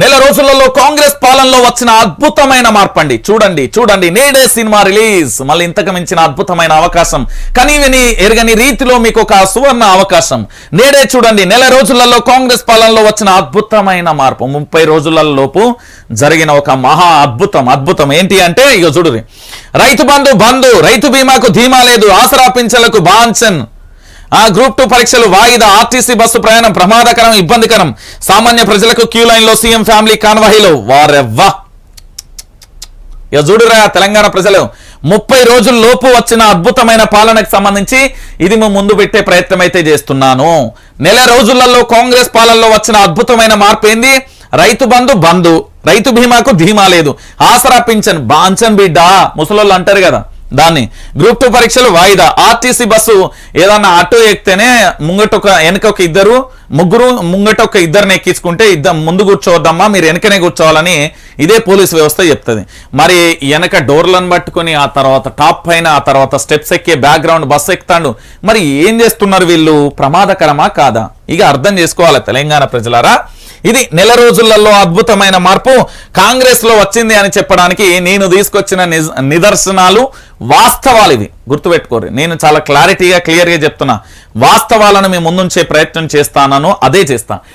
నెల రోజులలో కాంగ్రెస్ పాలనలో వచ్చిన అద్భుతమైన మార్పండి. చూడండి చూడండి నేడే సినిమా రిలీజ్. మళ్ళీ ఇంతకు మించిన అద్భుతమైన అవకాశం. కనీవిని ఎరగని రీతిలో మీకు ఒక సువర్ణ అవకాశం. నేడే చూడండి నెల రోజులలో కాంగ్రెస్ పాలనలో వచ్చిన అద్భుతమైన మార్పు. ముప్పై రోజులలోపు జరిగిన ఒక మహా అద్భుతం. అద్భుతం ఏంటి అంటే ఇక చూడు రైతు బంధు బంధు రైతు బీమాకు ధీమా లేదు. ఆసరా పింఛలకు బాన్సన్ ఆ గ్రూప్ టూ పరీక్షలు వాయిదా ఆర్టీసీ బస్సు ప్రయాణం ప్రమాదకరం ఇబ్బందికరం. సామాన్య ప్రజలకు క్యూ లైన్లో సీఎం ఫ్యామిలీ కాన్వాహిలో వారెవ్వా. ఇక చూడురా తెలంగాణ ప్రజలు. ముప్పై రోజుల లోపు వచ్చిన అద్భుతమైన పాలనకు సంబంధించి ఇది మేము ముందు పెట్టే ప్రయత్నం అయితే చేస్తున్నాను. నెల రోజులలో కాంగ్రెస్ పాలనలో వచ్చిన అద్భుతమైన మార్పు ఏంది? రైతు బంధు బంధు. రైతు బీమాకు ధీమా లేదు. ఆసరా పింఛన్ బాంచన్ బిడ్డ. ముసలోళ్ళు అంటారు కదా. దాన్ని గ్రూప్ టూ పరీక్షలు వాయిదా. ఆర్టీసీ బస్సు ఏదన్నా ఆటో ఎక్కితేనే ముంగట ఒక వెనక ఒక ఇద్దరు ముగ్గురు ముంగట ఒక ఇద్దరిని ఎక్కించుకుంటే ఇద్దరు ముందు కూర్చోవద్దమ్మా మీరు వెనకనే కూర్చోవాలని ఇదే పోలీస్ వ్యవస్థ చెప్తుంది. మరి వెనక డోర్లను పట్టుకొని ఆ తర్వాత టాప్ పైన ఆ తర్వాత స్టెప్స్ ఎక్కే బ్యాక్గ్రౌండ్ బస్సు ఎక్కుతాడు. మరి ఏం చేస్తున్నారు వీళ్ళు? ప్రమాదకరమా కాదా? ఇక అర్థం చేసుకోవాలి తెలంగాణ ప్రజలారా. ఇది నెల రోజులలో అద్భుతమైన మార్పు. కాంగ్రెస్లో వచ్చింది అని చెప్పడానికి నేను తీసుకొచ్చిన నిదర్శనాలు వాస్తవాలు ఇవి. గుర్తుపెట్టుకోరు నేను చాలా క్లారిటీగా క్లియర్గా చెప్తున్నా. వాస్తవాలను మీ ముందుంచే ప్రయత్నం చేస్తానను అదే చేస్తా.